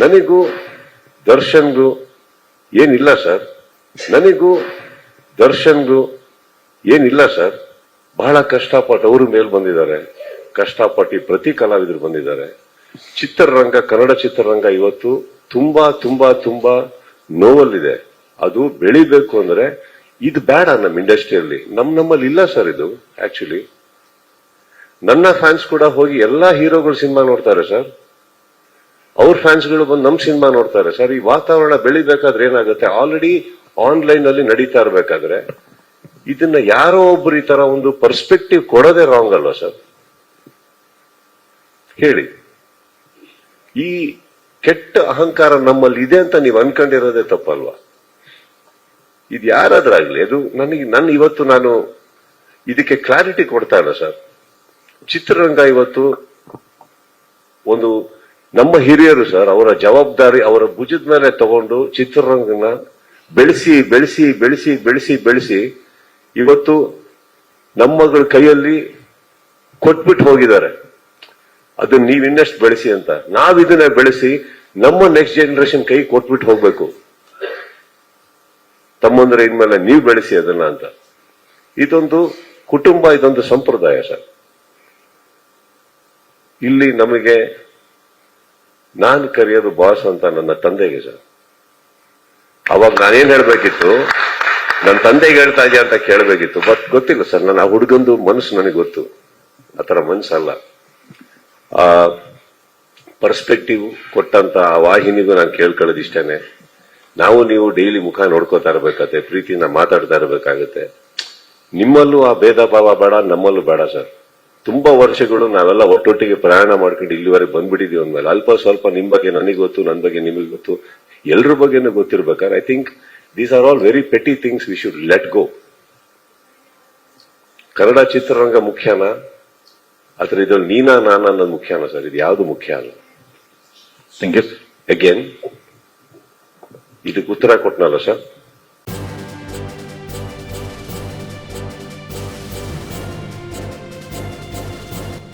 ನನಗೂ ದರ್ಶನ್ಗೂ ಏನಿಲ್ಲ ಸರ್. ನನಗೂ ದರ್ಶನ್ಗೂ ಏನಿಲ್ಲ ಸರ್. ಬಹಳ ಕಷ್ಟಪಟ್ಟು ಅವರು ಮೇಲ್ ಬಂದಿದ್ದಾರೆ. ಕಷ್ಟಪಟ್ಟು ಪ್ರತಿ ಕಲಾವಿದರು ಬಂದಿದ್ದಾರೆ. ಚಿತ್ರರಂಗ, ಕನ್ನಡ ಚಿತ್ರರಂಗ ಇವತ್ತು ತುಂಬಾ ತುಂಬಾ ತುಂಬಾ ನೋವಲ್ಲಿದೆ. ಅದು ಬೆಳಿಬೇಕು ಅಂದ್ರೆ ಇದು ಬೇಡ ನಮ್ಮ ಇಂಡಸ್ಟ್ರಿಯಲ್ಲಿ. ನಮ್ ನಮ್ಮಲ್ಲಿ ಇಲ್ಲ ಸರ್ ಇದು ಆಕ್ಚುಲಿ ನನ್ನ ಫ್ಯಾನ್ಸ್ ಕೂಡ ಹೋಗಿ ಎಲ್ಲಾ ಹೀರೋಗಳು ಸಿನಿಮಾ ನೋಡ್ತಾರೆ ಸರ್. ಅವ್ರ ಫ್ಯಾನ್ಸ್ಗಳು ಬಂದು ನಮ್ ಸಿನಿಮಾ ನೋಡ್ತಾರೆ. ಸರ್, ಈ ವಾತಾವರಣ ಬೆಳಿಬೇಕಾದ್ರೆ ಏನಾಗುತ್ತೆ? ಆಲ್ರೆಡಿ ಆನ್ಲೈನ್ ಅಲ್ಲಿ ನಡೀತಾ ಇರ್ಬೇಕಾದ್ರೆ ಇದನ್ನ ಯಾರೋ ಒಬ್ರು ಈ ತರ ಒಂದು ಪರ್ಸ್ಪೆಕ್ಟಿವ್ ಕೊಡೋದೇ ರಾಂಗ್ ಅಲ್ವಾ ಸರ್? ಹೇಳಿ. ಈ ಕೆಟ್ಟ ಅಹಂಕಾರ ನಮ್ಮಲ್ಲಿ ಇದೆ ಅಂತ ನೀವು ಅನ್ಕೊಂಡಿರೋದೇ ತಪ್ಪಲ್ವಾ? ಇದು ಯಾರಾದ್ರಾಗ್ಲಿ ಅದು ನನಗೆ, ನನ್ನ ಇವತ್ತು ನಾನು ಇದಕ್ಕೆ ಕ್ಲಾರಿಟಿ ಕೊಡ್ತಾ ಇಲ್ಲ ಸರ್. ಚಿತ್ರರಂಗ ಇವತ್ತು ಒಂದು ನಮ್ಮ ಹಿರಿಯರು ಸರ್, ಅವರ ಜವಾಬ್ದಾರಿ ಅವರ ಭುಜದ ಮೇಲೆ ತಗೊಂಡು ಚಿತ್ರರಂಗನ ಬೆಳೆಸಿ ಬೆಳೆಸಿ ಬೆಳೆಸಿ ಬೆಳೆಸಿ ಬೆಳೆಸಿ ಇವತ್ತು ನಮ್ಮಗಳ ಕೈಯಲ್ಲಿ ಕೊಟ್ಬಿಟ್ಟು ಹೋಗಿದ್ದಾರೆ. ಅದನ್ನ ನೀವ್ ಇನ್ನಷ್ಟು ಬೆಳೆಸಿ ಅಂತ. ನಾವ್ ಇದನ್ನ ಬೆಳೆಸಿ ನಮ್ಮ ನೆಕ್ಸ್ಟ್ ಜನರೇಷನ್ ಕೈ ಕೊಟ್ಬಿಟ್ಟು ಹೋಗ್ಬೇಕು. ತಮ್ಮಂದ್ರೆ ಇನ್ಮೇಲೆ ನೀವು ಬೆಳೆಸಿ ಅದನ್ನ ಅಂತ. ಇದೊಂದು ಕುಟುಂಬ, ಇದೊಂದು ಸಂಪ್ರದಾಯ ಸರ್. ಇಲ್ಲಿ ನಮಗೆ ನಾನು ಕರೆಯೋದು ಬಾಸ್ ಅಂತ ನನ್ನ ತಂದೆಗೆ ಸರ್. ಅವಾಗ ನಾನೇನ್ ಹೇಳ್ಬೇಕಿತ್ತು ನನ್ನ ತಂದೆಗೆ ಹೇಳ್ತಾ ಇದೆಯಾ ಅಂತ ಕೇಳಬೇಕಿತ್ತು ಬಟ್ ಗೊತ್ತಿಲ್ಲ ಸರ್, ನನ್ನ ಹುಡುಗಂದು ಮನಸ್ಸು ನನಗೆ ಗೊತ್ತು. ಆತರ ಮನಸ್ಸಲ್ಲ. ಆ ಪರ್ಸ್ಪೆಕ್ಟಿವ್ ಕೊಟ್ಟಂತ ಆ ವಾಹಿನಿಗೂ ನಾನು ಕೇಳ್ಕೊಳ್ಳೋದು ಇಷ್ಟೇನೆ. ನಾವು ನೀವು ಡೈಲಿ ಮುಖ ನೋಡ್ಕೋತಾ ಇರ್ಬೇಕಾಗತ್ತೆ, ಪ್ರೀತಿಯಿಂದ ಮಾತಾಡ್ತಾ ಇರ್ಬೇಕಾಗತ್ತೆ. ನಿಮ್ಮಲ್ಲೂ ಆ ಭೇದ ಭಾವ ಬೇಡ, ನಮ್ಮಲ್ಲೂ ಬೇಡ ಸರ್. ತುಂಬಾ ವರ್ಷಗಳು ನಾವೆಲ್ಲ ಒಟ್ಟೊಟ್ಟಿಗೆ ಪ್ರಯಾಣ ಮಾಡ್ಕೊಂಡು ಇಲ್ಲಿವರೆಗೆ ಬಂದ್ಬಿಟ್ಟಿದೀವಿ ಅಂದ್ಮೇಲೆ ಅಲ್ಪ ಸ್ವಲ್ಪ ನಿಮ್ ಬಗ್ಗೆ ನನಗೆ ಗೊತ್ತು ನನ್ನ ಬಗ್ಗೆ ನಿಮಗೆ ಗೊತ್ತು ಎಲ್ರ ಬಗ್ಗೆನೂ ಗೊತ್ತಿರ್ಬೇಕಾದ್ರೆ I think these are all very petty things we should let go Kannada ಚಿತ್ರರಂಗ ಮುಖ್ಯನಾ? ಅಥವಾ ಇದ್ರಲ್ಲಿ ನೀನಾ ನಾನಾ ಅನ್ನೋದು ಮುಖ್ಯನಾ ಸರ್? ಇದು ಯಾವುದು ಮುಖ್ಯ ಅಲ್ಲ? ಥ್ಯಾಂಕ್ ಯು ಅಗೇನ್ ಇದಕ್ಕೆ ಉತ್ತರ ಕೊಟ್ಟನಲ್ಲ ಸರ್?